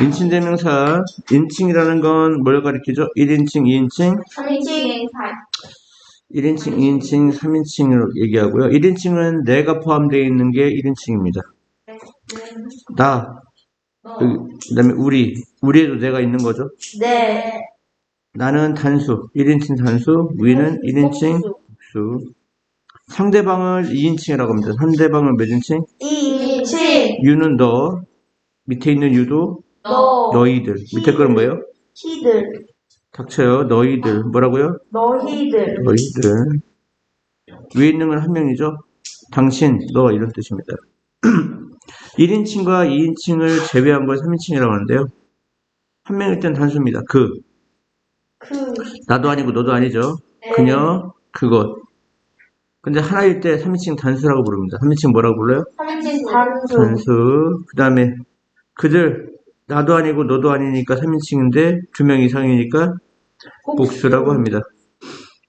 인칭 대명사 인칭이라는 건 뭘 가리키죠? 1인칭, 2인칭, 3인칭 1인칭, 2인칭, 3인칭으로 얘기하고요. 1인칭은 내가 포함되어 있는 게 1인칭입니다. 나, 그 다음에 우리, 우리에도 내가 있는 거죠. 네. 나는 단수, 1인칭 단수, 위는 1인칭 복수. 상대방을 2인칭이라고 합니다. 상대방을 몇 인칭? 2인칭 유는 너, 밑에 있는 유도 너 너희들. 밑에 거는 뭐예요? 히들 닥쳐요. 너희들. 뭐라고요? 너희들 너희들. 위에 있는 건 한 명이죠. 당신, 너 이런 뜻입니다. 1인칭과 2인칭을 제외한 걸 3인칭이라고 하는데요. 한 명일 땐 단수입니다. 그. 그 나도 아니고 너도 아니죠. 네. 그녀, 그것. 근데 하나일 때 3인칭 단수라고 부릅니다. 3인칭 뭐라고 불러요? 3인칭 단수 단수. 그 다음에 그들, 나도 아니고 너도 아니니까 3인칭인데 두 명 이상이니까 복수라고 합니다.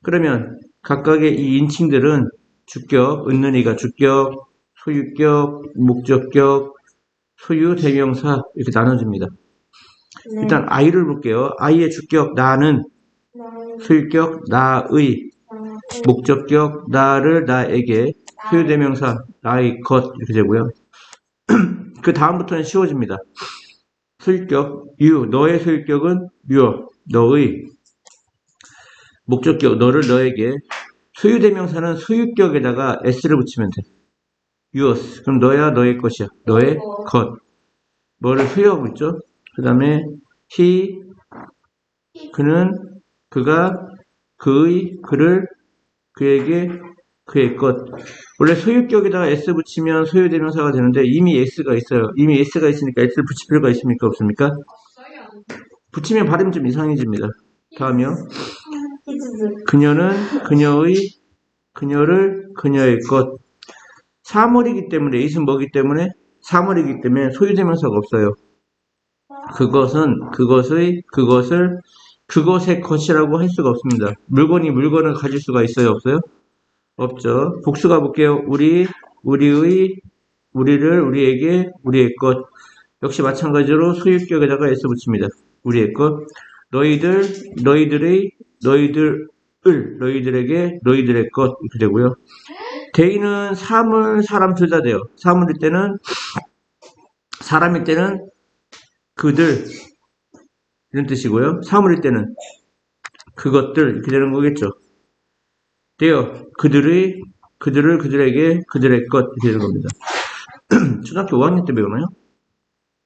그러면 각각의 이 인칭들은 주격, 은는이가 주격, 소유격, 목적격, 소유, 대명사 이렇게 나눠집니다. 네. 일단 아이를 볼게요. 아이의 주격 나는, 소유격 나의, 목적격 나를 나에게, 소유 대명사 나의 것 이렇게 되고요. 그 다음부터는 쉬워집니다. 소유격 you 너의 소유격은 your 너의 목적격 너를 너에게 소유 대명사는 소유격에다가 s를 붙이면 돼. yours 그럼 너야 너의 것이야 너의 어. 것 뭐를 소유하고 있죠. 그 다음에 he 그는 그가 그의 그를 그에게 그의 것 원래 소유격에다가 s 붙이면 소유대명사가 되는데 이미 s가 있어요. 이미 s가 있으니까 s를 붙일 필요가 있습니까? 없습니까? 붙이면 발음이 좀 이상해집니다. 다음이요. 그녀는 그녀의 그녀를 그녀의 것 사물이기 때문에 이은 뭐기 때문에 사물이기 때문에 소유대명사가 없어요. 그것은 그것의 그것을 그것의 것이라고 할 수가 없습니다. 물건이 물건을 가질 수가 있어요, 없어요? 없죠. 복수가 볼게요. 우리, 우리의, 우리를, 우리에게, 우리의 것. 역시 마찬가지로 소유격에다가 s 붙입니다. 우리의 것. 너희들, 너희들의, 너희들을, 너희들에게, 너희들의 것. 이렇게 되고요. 대인은 사물, 사람 둘 다 돼요. 사물일 때는, 사람일 때는 그들, 이런 뜻이고요. 사물일 때는 그것들, 이렇게 되는 거겠죠. 돼요. 그들의, 그들을 그들에게, 그들의 것, 되는 겁니다. 초등학교 5학년 때 배우나요?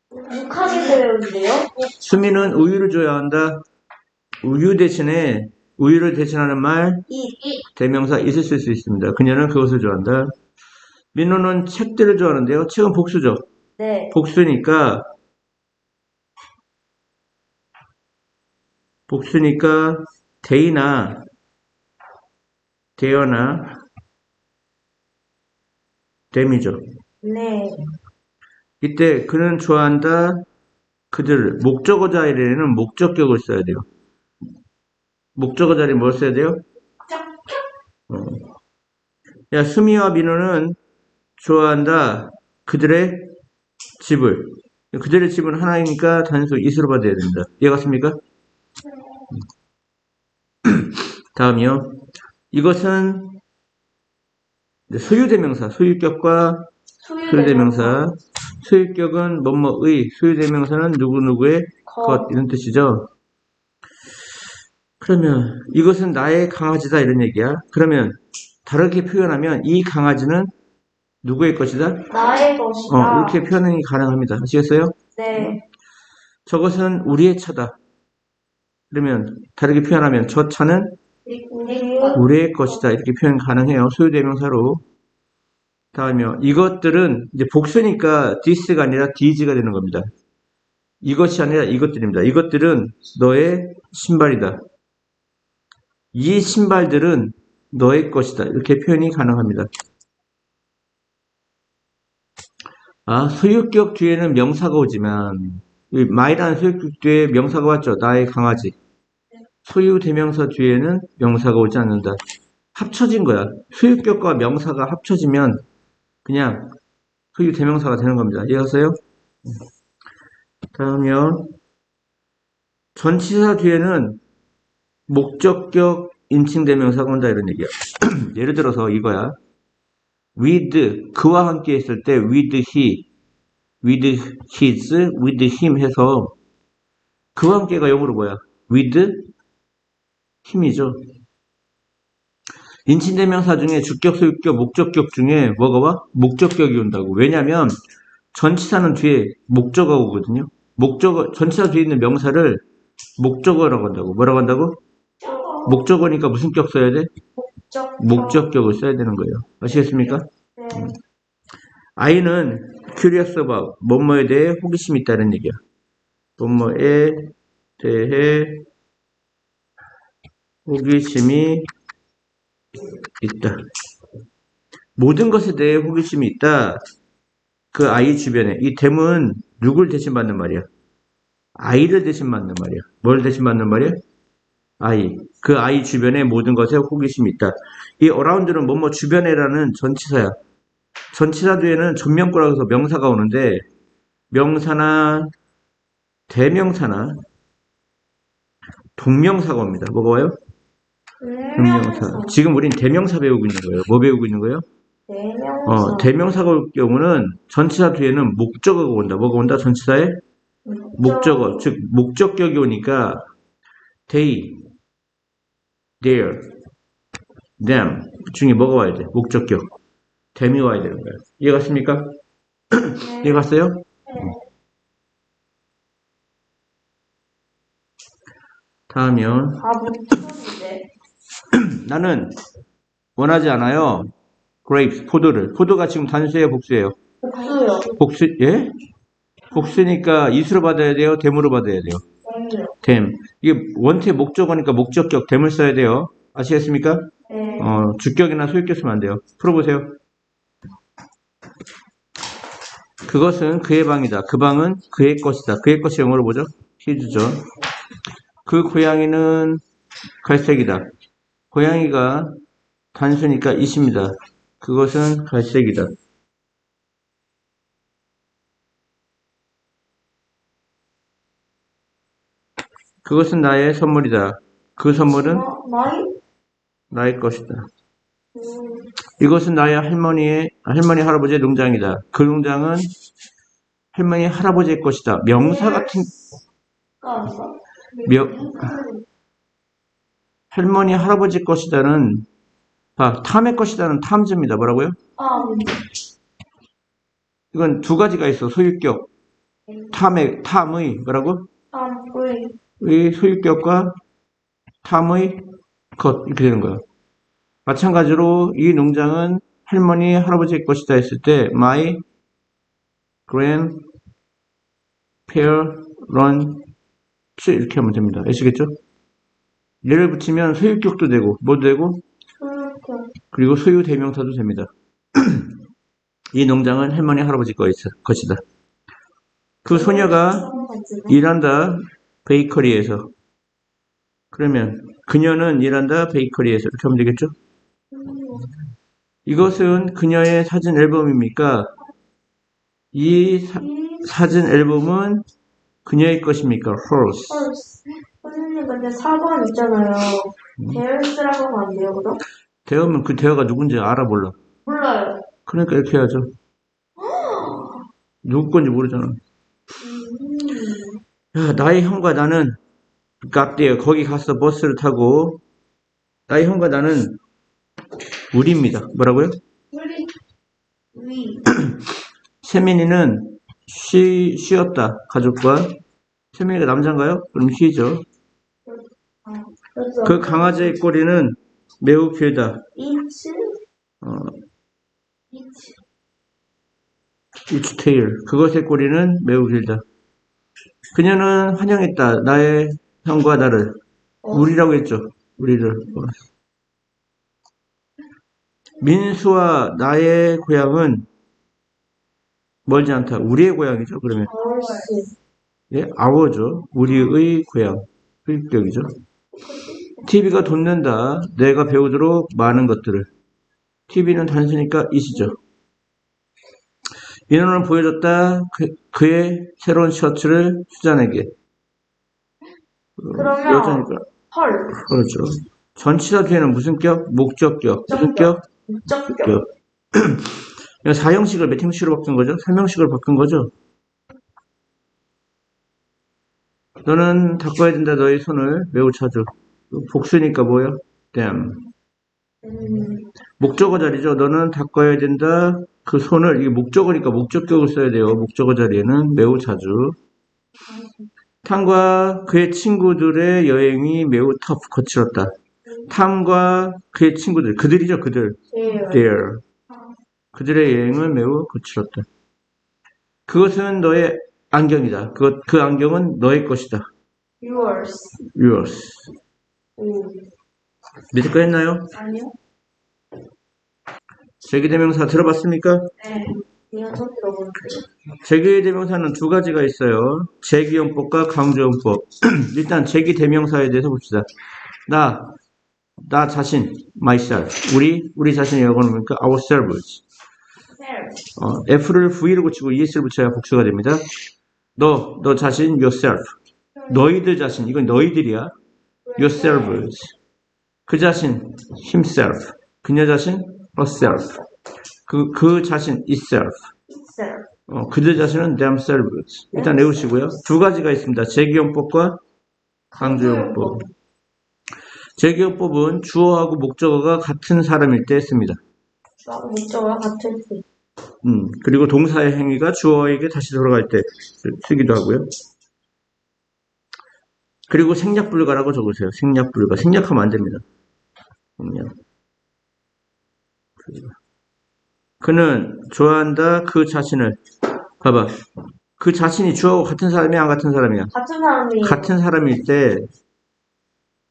북하게 배우는데요? 수미는 우유를 줘야 한다. 우유 대신에, 우유를 대신하는 말, 이 대명사 있을 수 있습니다. 그녀는 그것을 좋아한다. 민호는 책들을 좋아하는데요. 책은 복수죠. 네. 복수니까, 복수니까, 대이나, 대여나, 댐이죠. 네. 이때 그는 좋아한다. 그들 목적어 자리에는 목적격을 써야 돼요. 목적어 자리 뭘 써야 돼요? 어. 야 수미와 민호는 좋아한다. 그들의 집을 그들의 집은 하나이니까 단수 이수로 받아야 된다. 이해 갔습니까? 다음이요. 이것은 소유대명사, 소유격과 소유대명사. 소유격은 뭐뭐의, 소유대명사는 누구누구의 것, 이런 뜻이죠. 그러면 이것은 나의 강아지다 이런 얘기야. 그러면 다르게 표현하면 이 강아지는 누구의 것이다? 나의 것이다. 어, 이렇게 표현이 가능합니다. 아시겠어요? 네. 저것은 우리의 차다. 그러면 다르게 표현하면 저 차는 우리 우리의 것이다. 이렇게 표현 가능해요. 소유 대명사로. 다음이요. 이것들은 이제 복수니까 this가 아니라 these가 되는 겁니다. 이것이 아니라 이것들입니다. 이것들은 너의 신발이다. 이 신발들은 너의 것이다. 이렇게 표현이 가능합니다. 아, 소유격 뒤에는 명사가 오지만, 이 my라는 소유격 뒤에 명사가 왔죠. 나의 강아지. 소유 대명사 뒤에는 명사가 오지 않는다. 합쳐진 거야. 소유격과 명사가 합쳐지면 그냥 소유 대명사가 되는 겁니다. 이해하세요? 다음이요. 전치사 뒤에는 목적격 인칭대명사가 온다 이런 얘기야. 예를 들어서 이거야. with 그와 함께 했을 때 with he, with his, with him 해서 그와 함께가 영어로 뭐야? with him이죠. 인칭대명사 중에 주격, 소유격, 목적격 중에 뭐가 와? 목적격이 온다고. 왜냐면 전치사는 뒤에 목적어가 오거든요. 목적어, 전치사 뒤에 있는 명사를 목적어라고 한다고. 뭐라고 한다고? 목적어니까 무슨 격 써야 돼? 목적. 목적격을 써야 되는 거예요. 아시겠습니까? 네. I는 curious about, 뭐뭐에 대해 호기심이 있다는 얘기야. 뭐뭐에 대해 호기심이 있다. 모든 것에 대해 호기심이 있다. 그 아이 주변에. 이 댐은 누굴 대신 받는 말이야? 아이를 대신 받는 말이야. 뭘 대신 받는 말이야? 아이. 그 아이 주변에 모든 것에 호기심이 있다. 이 around는 뭐뭐 주변에라는 전치사야. 전치사 뒤에는 전명구라고 해서 명사가 오는데 명사나 대명사나 동명사가 옵니다. 뭐가 와요? 동명사. 지금 우린 대명사 배우고 있는 거예요. 뭐 배우고 있는 거예요? 대명사. 어, 대명사가 올 경우는 전치사 뒤에는 목적어가 온다. 뭐가 온다? 전치사에 목적어, 즉 목적격이 오니까 they, their, them 중에 뭐가 와야 돼? 목적격. them이 와야 되는 거예요. 이해갔습니까? 네. 이해갔어요? 다음이요. 아, 목적인데. 나는 원하지 않아요. grapes, 포도를. 포도가 지금 단수예요, 복수예요? 복수요. 복수, 예? 복수니까 이수로 받아야 돼요? 댐으로 받아야 돼요? 댐. 이게 원태 목적어니까 목적격 댐을 써야 돼요. 아시겠습니까? 네. 어, 주격이나 소유격 쓰면 안 돼요. 풀어보세요. 그것은 그의 방이다. 그 방은 그의 것이다. 그의 것이 영어로 뭐죠? 히즈죠. 그 고양이는 갈색이다. 고양이가 단수니까 이십니다. 그것은 갈색이다. 그것은 나의 선물이다. 그 선물은? 나의 것이다. 음, 이것은 나의 할머니의 할머니 할아버지의 농장이다. 그 농장은 할머니 할아버지의 것이다. 명사 같은 아닌가? 명 할머니 할아버지 것이다는 아, 탐의 것이다는 탐즈입니다. 뭐라고요? 아, 이건 두 가지가 있어. 소유격 탐의 탐의 뭐라고? 아, 우리. 이 소유격과 탐의 것 이렇게 되는 거예요. 마찬가지로 이 농장은 할머니 할아버지의 것이다 했을 때 my grandparents 이렇게 하면 됩니다. 아시겠죠? 얘를 붙이면 소유격도 되고 뭐도 되고 소유격. 그리고 소유 대명사도 됩니다. 이 농장은 할머니 할아버지 것이다. 그 소녀가 일한다 베이커리에서 그러면 그녀는 일한다 베이커리에서 이렇게 하면 되겠죠? 이것은 그녀의 사진 앨범입니까? 이 사, 사진 앨범은 그녀의 것입니까? hers. 선생님, 근데 4번 있잖아요. 데얼스라고 하면 안 돼요, 그럼? 대어면 그 대어가 누군지 알아 몰라. 몰라요. 그러니까 이렇게 해야죠. 누구 건지 모르잖아. 야, 나의 형과 나는 갓대요. 거기 가서 버스를 타고 나의 형과 나는 우리입니다. 뭐라고요? 우리, 위. 세민이는 쉬, 쉬었다. 가족과 세민이가 남자인가요? 그럼 쉬죠. 그 강아지의 꼬리는 매우 길다. 어, its tail. 그것의 꼬리는 매우 길다. 그녀는 환영했다. 나의 형과 나를. 우리라고 했죠. 우리를. 민수와 나의 고향은 멀지 않다. 우리의 고향이죠. 그러면. 예, 아워죠. 우리의 고향. 수입격이죠. TV가 돈 낸다. 내가 배우도록 많은 것들을. TV는 단수니까 이시죠. 인원을 보여줬다. 그, 의 새로운 셔츠를 수잔에게. 어, 그러면- 여자니까. 헐. 그렇죠. 전치사 뒤에는 무슨 격? 목적격. 무슨 격? 목적격. 사형식을 몇 형식으로 바꾼 거죠? 설명식으로 바꾼 거죠? 너는 닦아야 된다. 너의 손을 매우 자주. 복수니까 뭐예요? damn. 음, 목적어 자리죠. 너는 닦아야 된다. 그 손을 이게 목적어니까 목적격을 써야 돼요. 목적어 자리에는 매우 자주. 탐과 그의 친구들의 여행이 매우 터프 거칠었다. 탐과 그의 친구들, 그들이죠, 그들. their. 그들의 여행은 매우 거칠었다. 그것은 너의 안경이다. 그, 그 안경은 너의 것이다. yours. yours. 음, 밑에 거 했나요? 아니요? 제기대명사 들어봤습니까? 네. 그냥 처음 들어보는데. 제기대명사는 두 가지가 있어요. 제기용법과 강조용법. 일단 제기대명사에 대해서 봅시다. 나, 나 자신, myself. 우리, 우리 자신이 영어로 뭡니까? ourselves. 어, F를 V를 붙이고 ES를 붙여야 복수가 됩니다. 너, 너 자신, yourself. 너희들 자신, 이건 너희들이야. yourselves. 그 자신, himself. 그녀 자신, herself. 그, 그 자신, itself. self. 어, 그들 자신은 themselves. 일단 외우시고요. 두 가지가 있습니다. 제기용법과 강조용법. 제기용법은 주어하고 목적어가 같은 사람일 때 씁니다. 주하고 목적어가 같을 때. 음, 그리고 동사의 행위가 주어에게 다시 돌아갈 때 쓰- 쓰기도 하고요. 그리고 생략 불가라고 적으세요. 생략 불가. 생략하면 안 됩니다. 생략. 그는 좋아한다 그 자신을 봐봐. 그 자신이 주어하고 같은 사람이야 안 같은 사람이야? 같은 사람이. 같은 사람일 때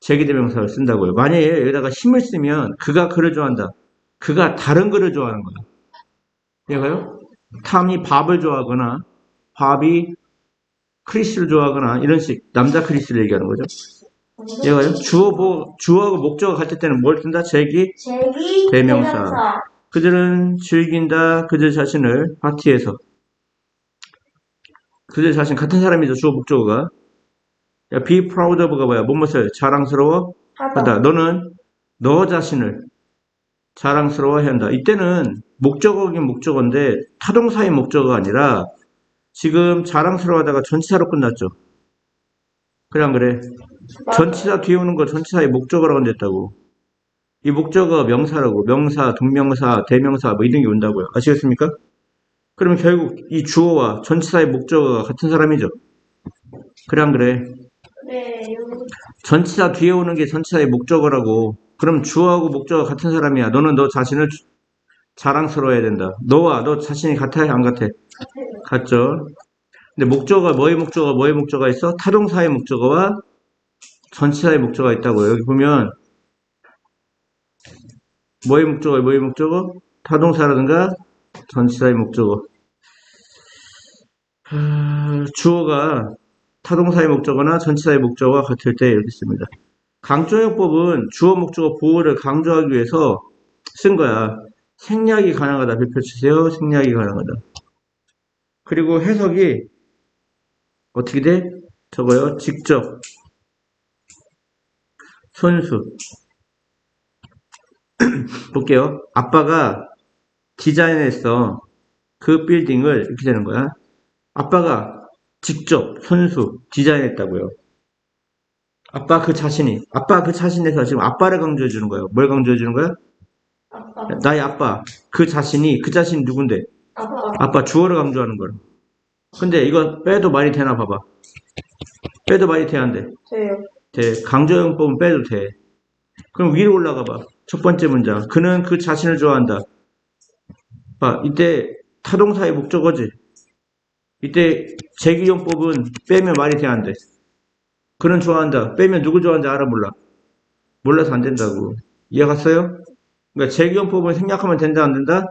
제기대명사를 쓴다고요. 만약에 여기다가 힘을 쓰면 그가 그를 좋아한다. 그가 다른 그를 좋아하는 거야. 얘가요? 탐이 밥을 좋아하거나 밥이 크리스를 좋아하거나 이런 식 남자 크리스를 얘기하는 거죠. 얘가요? 주어 보 주어하고 목적어 같을 때는 뭘 쓴다? 제기 제기 대명사. 대명사. 그들은 즐긴다 그들 자신을 파티에서 그들 자신 같은 사람이죠 주어 목적어가 야, be proud of가 뭐야 뭐뭇을 자랑스러워 하다. 하다 너는 너 자신을 자랑스러워해야 한다 이때는 목적어긴 목적어인데 타동사의 목적어가 아니라 지금 자랑스러워하다가 전치사로 끝났죠 그래 안 그래 전치사 뒤에 오는 거 전치사의 목적어라고 앉았다고. 이 목적어 명사라고 명사, 동명사, 대명사 뭐 이런 게 온다고요. 아시겠습니까? 그러면 결국 이 주어와 전치사의 목적어가 같은 사람이죠. 그래 안 그래? 네, 전치사 뒤에 오는 게 전치사의 목적어라고. 그럼 주어하고 목적어 같은 사람이야. 너는 너 자신을 주- 자랑스러워해야 된다. 너와 너 자신이 같아요? 안 같아? 같죠? 근데 목적어가 뭐의 목적어, 뭐의 목적어가 있어? 타동사의 목적어와 전치사의 목적어가 있다고요. 여기 보면 뭐의 목적어, 뭐의 목적어? 타동사라든가 전치사의 목적어. 아, 주어가 타동사의 목적어나 전치사의 목적어가 같을 때 이렇게 씁니다. 강조용법은 주어 목적어 보호를 강조하기 위해서 쓴 거야. 생략이 가능하다. 별표 치세요. 생략이 가능하다. 그리고 해석이 어떻게 돼? 저거요. 직접. 손수. 볼게요. 아빠가 디자인했어. 그 빌딩을 이렇게 되는 거야. 아빠가 직접 손수 디자인했다고요. 아빠 그 자신이 아빠 그 자신에서 지금 아빠를 강조해 주는 거예요. 뭘 강조해 주는 거야? 아빠. 나의 아빠 그 자신이 그 자신이 누군데? 아빠. 아빠 주어를 강조하는 거야. 근데 이거 빼도 말이 되나 봐봐. 빼도 말이 돼야 안 돼? 돼요. 돼. 강조용법은 빼도 돼. 그럼 위로 올라가 봐. 첫 번째 문장. 그는 그 자신을 좋아한다. 봐. 이때 타동사의 목적어지. 이때 제기용법은 빼면 말이 돼야 안 돼. 그는 좋아한다. 빼면 누구 좋아하는지 알아 몰라. 몰라서 안 된다고. 이해 갔어요? 그러니까 제기용법은 생략하면 된다 안 된다?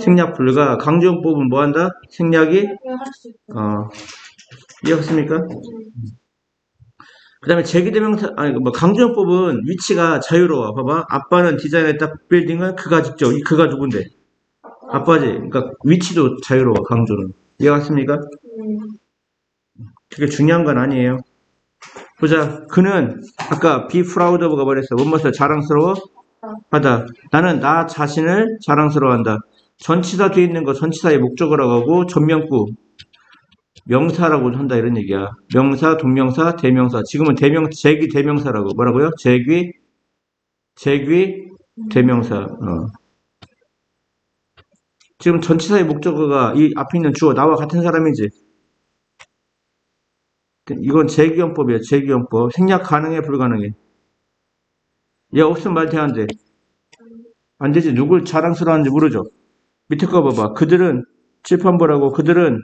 생략 불가. 강조용법은 뭐 한다? 생략이. 어, 이해 갔습니까? 그 다음에 제기대명사, 아니, 뭐, 강조용법은 위치가 자유로워. 봐봐. 아빠는 디자인했다 빌딩을 그가 직접, 이 그가 누군데? 아빠지. 그러니까 위치도 자유로워, 강조는. 이해갔습니까? 네. 그게 중요한 건 아니에요. 보자. 그는 아까 be proud of가 뭐랬어? 무엇을 자랑스러워 하다. 나는 나 자신을 자랑스러워한다. 전치사 뒤에 있는 거 전치사의 목적어라고 하고 전명구 명사라고 한다 이런 얘기야. 명사, 동명사, 대명사. 지금은 대명 제귀 대명사라고 뭐라고요? 제귀 제귀 대명사. 어. 지금 전치사의 목적어가 이 앞에 있는 주어 나와 같은 사람이지. 이건 재규형법이에요. 재규형법. 생략 가능해, 불가능해? 얘 없으면 말 돼야 안 돼. 안 되지. 누굴 자랑스러워하는지 모르죠. 밑에 거 봐봐. 그들은 칠판보라고 그들은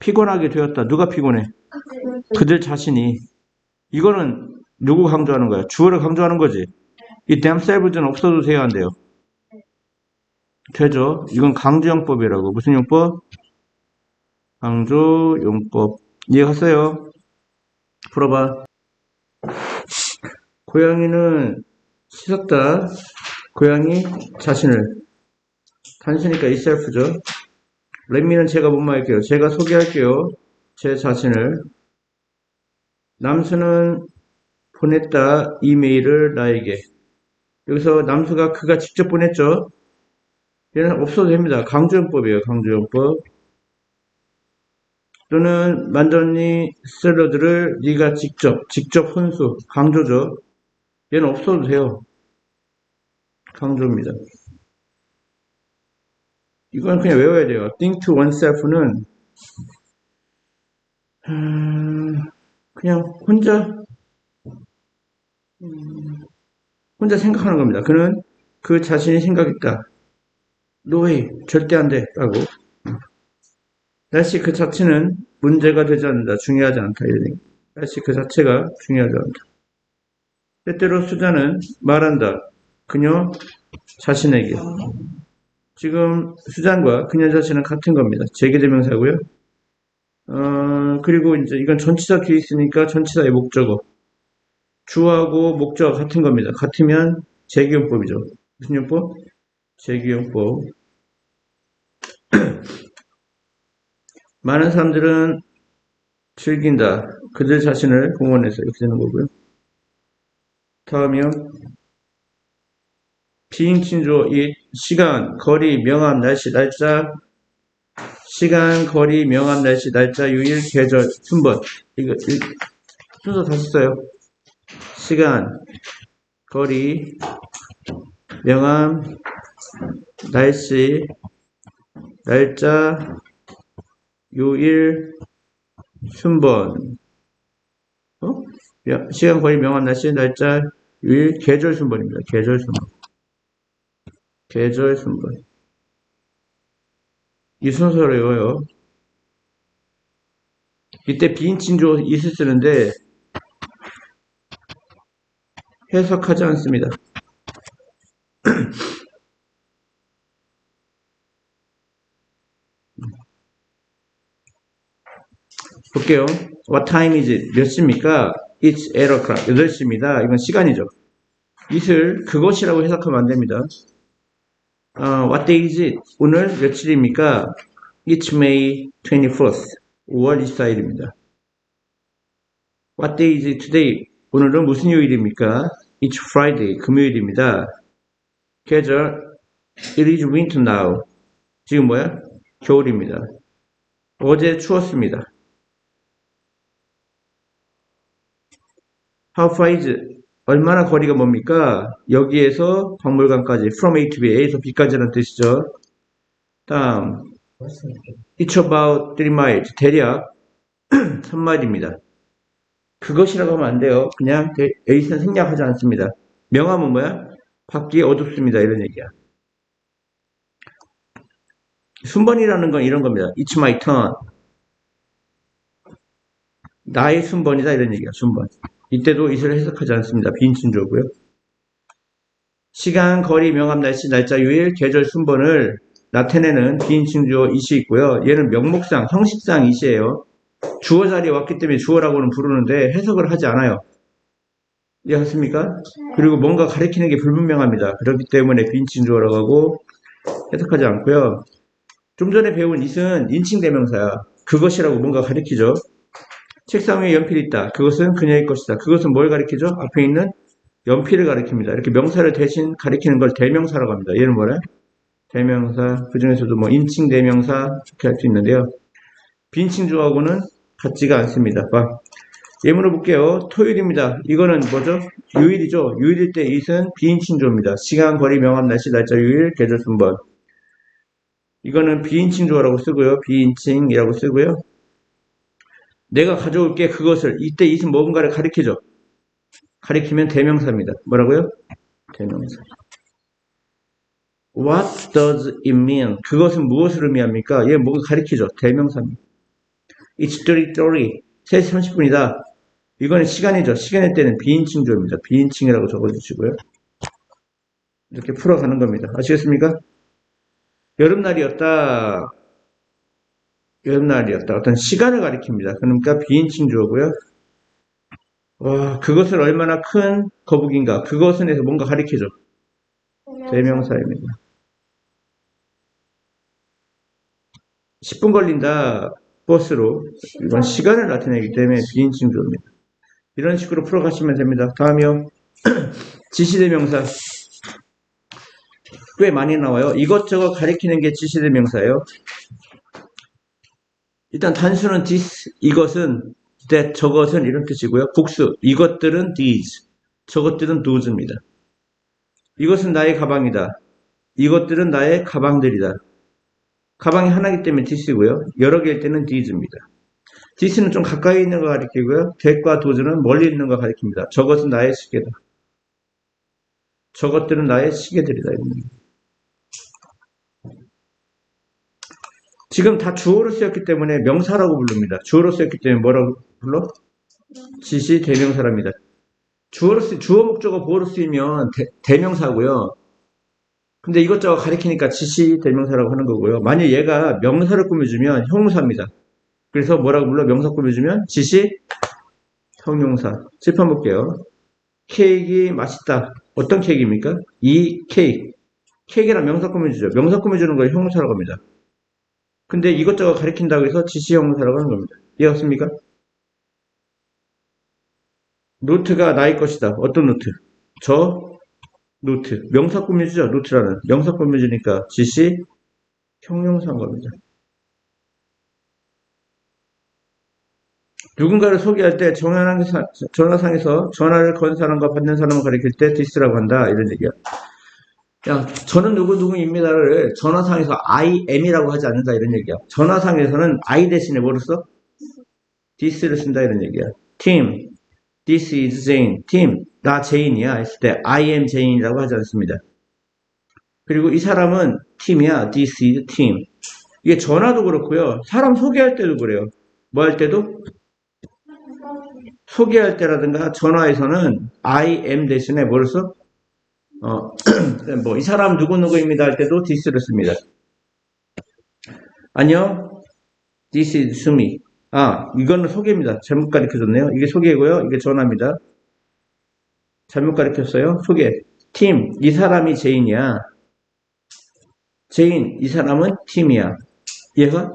피곤하게 되었다. 누가 피곤해? 그들 자신이. 이거는 누구 강조하는 거야? 주어를 강조하는 거지. 이 themselves는 없어도 돼야 안 돼요. 되죠. 이건 강조용법이라고. 무슨 용법? 강조용법. 이해갔어요? 풀어봐. 고양이는 씻었다. 고양이 자신을. 단수니까 이 셀프죠. 렛미는 제가 못 말할게요. 제가 소개할게요. 제 자신을. 남수는 보냈다. 이메일을 나에게. 여기서 남수가 그가 직접 보냈죠. 얘는 없어도 됩니다. 강조용법이에요. 강조용법. 또는 만졌니 샐러드를 네가 직접 직접 혼수 강조죠. 얘는 없어도 돼요. 강조입니다. 이건 그냥 외워야 돼요. think to oneself는 음, 그냥 혼자 음, 혼자 생각하는 겁니다. 그는 그 자신이 생각했다. 노웨이 절대 안 돼. 라고 날씨 그 자체는 문제가 되지 않는다. 중요하지 않다. 이런. 날씨 그 자체가 중요하지 않다. 때때로 수자는 말한다. 그녀 자신에게. 지금 수잔과 그녀 자신은 같은 겁니다. 제기대명사고요. 어, 그리고 이제 이건 전치사 뒤에 있으니까 전치사의 목적어. 주어하고 목적어 같은 겁니다. 같으면 제기용법이죠. 무슨 용법? 제기용법. 많은 사람들은 즐긴다. 그들 자신을 공원에서 이렇게 되는 거고요. 다음이요. 비인칭조 이 시간, 거리, 명암, 날씨, 날짜, 시간, 거리, 명암, 날씨, 날짜, 유일, 계절, 순번. 이거 이- 순서 다시 써요. 시간, 거리, 명암, 날씨, 날짜, 요일, 순번. 어? 명- 시간, 거리, 명암, 날씨, 날짜, 요일, 계절 순번입니다. 계절 순번. 계절 순번. 이 순서를 외워요. 이때 비인칭조 이을 쓰는데 해석하지 않습니다. 볼게요. What time is it? 몇 시입니까? It's 8 o'clock. 8시입니다. 이건 시간이죠. it을 그것이라고 해석하면 안 됩니다. 어, what day is it? 오늘 며칠입니까? It's May 21st. 5월 24일입니다. What day is it today? 오늘은 무슨 요일입니까? It's Friday. 금요일입니다. 계절 It is winter now. 지금 뭐야? 겨울입니다. 어제 추웠습니다. How far is? 얼마나 거리가 뭡니까? 여기에서 박물관까지 from A to B, A에서 B까지라는 뜻이죠. 다음 It's about 3 miles. 대략 3마일입니다. 그것이라고 하면 안 돼요. 그냥 A는 생략하지 않습니다. 명함은 뭐야? 밖이 어둡습니다. 이런 얘기야. 순번이라는 건 이런 겁니다. It's my turn. 나의 순번이다. 이런 얘기야. 순번. 이때도 이슬을 해석하지 않습니다. 빈친조고요. 시간, 거리, 명함, 날씨, 날짜, 요일, 계절, 순번을 나타내는 비인칭주어 이시 있고요. 얘는 명목상, 형식상 이시예요. 주어 자리에 왔기 때문에 주어라고는 부르는데 해석을 하지 않아요. 이해하십니까? 그리고 뭔가 가리키는 게 불분명합니다. 그렇기 때문에 비인칭주어라고 하고 해석하지 않고요. 좀 전에 배운 it은 인칭 대명사야. 그것이라고 뭔가 가리키죠. 책상 위에 연필이 있다. 그것은 그녀의 것이다. 그것은 뭘 가리키죠? 앞에 있는 연필을 가리킵니다. 이렇게 명사를 대신 가리키는 걸 대명사라고 합니다. 얘는 뭐래? 대명사. 그 중에서도 뭐 인칭 대명사 이렇게 할 수 있는데요. 비인칭주하고는 같지가 않습니다. 봐. 예문을 볼게요. 토요일입니다. 이거는 뭐죠? 요일이죠. 요일일 때 it은 비인칭주어입니다. 시간, 거리, 명함, 날씨, 날짜, 요일, 계절, 순번. 이거는 비인칭주어라고 쓰고요. 비인칭이라고 쓰고요. 내가 가져올게 그것을 이때 it은 뭔가를 가리키죠. 가리키면 대명사입니다. 뭐라고요? 대명사. What does it mean? 그것은 무엇을 의미합니까? 얘 뭔가 가리키죠. 대명사입니다. It's 3.30. 3시 30분이다. 이거는 시간이죠. 시간의 때는 비인칭조입니다. 비인칭이라고 적어주시고요. 이렇게 풀어가는 겁니다. 아시겠습니까? 여름날이었다. 여름날이었다. 어떤 시간을 가리킵니다. 그러니까 비인칭 주어고요. 와, 그것은 얼마나 큰 거북인가. 그것은 해서 뭔가 가리키죠. 대명사입니다. 10분 걸린다. 버스로. 이건 시간을 나타내기 때문에 비인칭 주어입니다. 이런 식으로 풀어가시면 됩니다. 다음이요. 지시대명사. 꽤 많이 나와요. 이것저것 가리키는 게 지시대명사예요. 일단 단수는 this, 이것은 that, 저것은 이런 뜻이고요. 복수, 이것들은 these, 저것들은 those입니다. 이것은 나의 가방이다. 이것들은 나의 가방들이다. 가방이 하나이기 때문에 this이고요. 여러 개일 때는 these입니다. this는 좀 가까이 있는 거 가리키고요. that과 those는 멀리 있는 거 가리킵니다. 저것은 나의 시계다. 저것들은 나의 시계들이다. 이겁니다. 지금 다 주어로 쓰였기 때문에 명사라고 부릅니다. 주어로 쓰였기 때문에 뭐라고 불러? 지시 대명사랍니다. 주어로 쓰, 주어 목적어 보어로 쓰이면 대, 명사고요 근데 이것저것 가리키니까 지시 대명사라고 하는 거고요. 만약 얘가 명사를 꾸며주면 형용사입니다. 그래서 뭐라고 불러? 명사 꾸며주면 지시 형용사. 칠판 볼게요. 케이크 맛있다. 어떤 케이크입니까? 이 케이크. 케이크랑 명사 꾸며주죠. 명사 꾸며주는 걸 형용사라고 합니다. 근데 이것저것 가리킨다고 해서 지시형용사라고 하는 겁니다. 이해갔습니까? 노트가 나의 것이다. 어떤 노트? 저 노트. 명사 꾸며주죠. 노트라는. 명사 꾸며주니까 지시 형용사인 겁니다. 누군가를 소개할 때 전화상- 전화상에서 전화를 건 사람과 받는 사람을 가리킬 때 디스라고 한다. 이런 얘기야. 야, 저는 누구누구입니다를 전화상에서 I am이라고 하지 않는다. 이런 얘기야. 전화상에서는 I 대신에 뭐를 써? this를 쓴다. 이런 얘기야. Tim, this is Jane. Tim, 나 제인이야. 했을 때 I am Jane이라고 하지 않습니다. 그리고 이 사람은 팀이야. This is Tim. 이게 전화도 그렇고요. 사람 소개할 때도 그래요. 뭐 할 때도? 소개할 때라든가 전화에서는 I am 대신에 뭐를 써? 어, 뭐, 이 사람 누구누구입니다 할 때도 this를 씁니다. 안녕. This is 수미. 아, 이거는 소개입니다. 잘못 가르쳐줬네요. 이게 소개고요. 이게 전화입니다. 잘못 가르쳤어요. 소개. 팀. 이 사람이 제인이야. 제인. 이 사람은 팀이야. 이해가?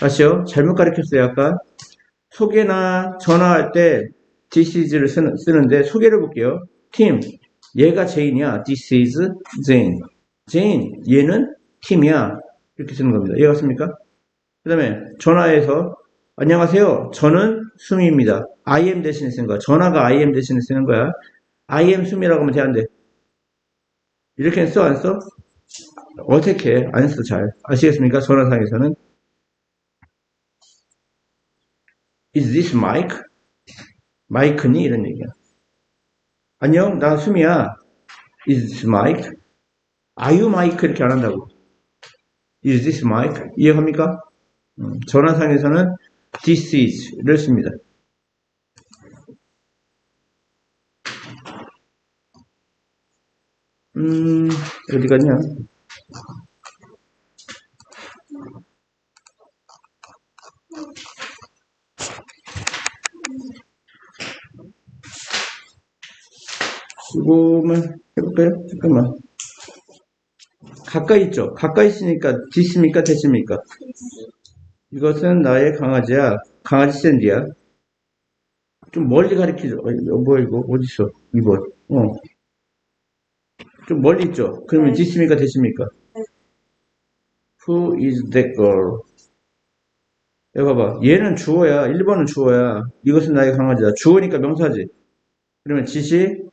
아시죠? 잘못 가르쳤어요. 아까. 소개나 전화할 때 this is를 쓰는, 쓰는데 소개를 볼게요. 팀. 얘가 제인이야. This is Jane. Jane. 얘는 팀이야. 이렇게 쓰는 겁니다. 이해 갔습니까? 그 다음에 전화에서 안녕하세요. 저는 수미입니다. I am 대신에 쓰는 거야. 전화가 I am 대신에 쓰는 거야. I am 수미라고 하면 돼, 안 돼? 이렇게 써, 안 써? 어색해. 안 써, 잘. 아시겠습니까? 전화상에서는. Is this Mike? 마이크니? 이런 얘기야. 안녕, 나 수미야. Is this Mike? Are you Mike? 이렇게 안 한다고. Is this Mike? 이해갑니까? 음, 전화상에서는 this is를 씁니다. 음, 어디 갔냐? 수고만 해볼까요? 잠깐만. 가까이 있죠? 가까이 있으니까 디스입니까? 대시입니까? 이것은 나의 강아지야. 강아지 샌디야. 좀 멀리 가리키죠. 어, 이거 뭐야, 이거? 어딨어? 2번. 어. 좀 멀리 있죠? 그러면 네. 디스입니까? 대시입니까? 네. Who is that girl? 여기 봐봐. 얘는 주어야. 1번은 주어야. 이것은 나의 강아지야. 주어니까 명사지. 그러면 지시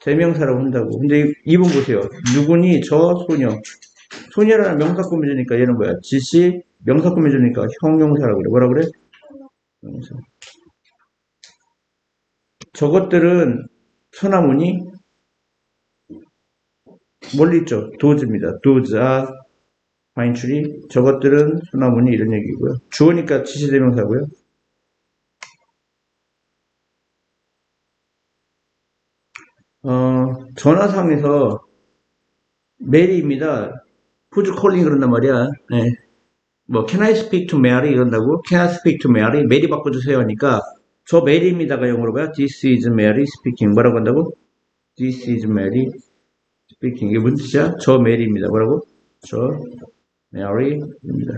대명사라고 한다고. 근데 2번 보세요. 누구니 저 소녀. 소녀라는 명사 꾸며주니까 얘는 뭐야? 지시 명사 꾸며주니까 형용사라고 그래. 뭐라 그래? 명사. 저것들은 소나무니 멀리 있죠. 도즈입니다. 도즈 아 파인트리. 저것들은 소나무니 이런 얘기고요. 주어니까 지시 대명사고요. 어, 전화상에서 메리입니다. Who's calling 그런단 말이야. 네. 뭐 Can I speak to Mary 이런다고? Can I speak to Mary? 메리 바꿔주세요 하니까 저 메리입니다가 영어로 뭐야? This is Mary speaking. 뭐라고 한다고? This is Mary speaking. 이게 무슨 뜻이야? 저 메리입니다. 뭐라고? 저 메리입니다.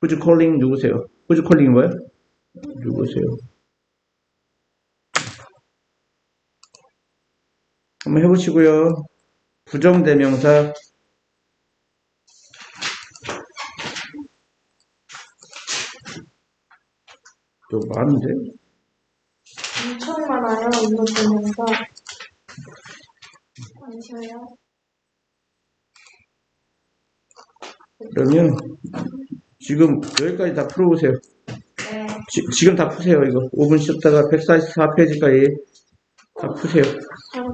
Who's calling 누구세요? Who's calling 뭐야? 누구세요? 한번 해보시고요. 부정대명사 또 많은데? 엄청 많아요, 보면서. 잠시만요. 그러면 지금 여기까지 다 풀어보세요. 네. 지, 금다 푸세요. 이거 5분 쉬었다가 144페이지까지 다 푸세요. 잘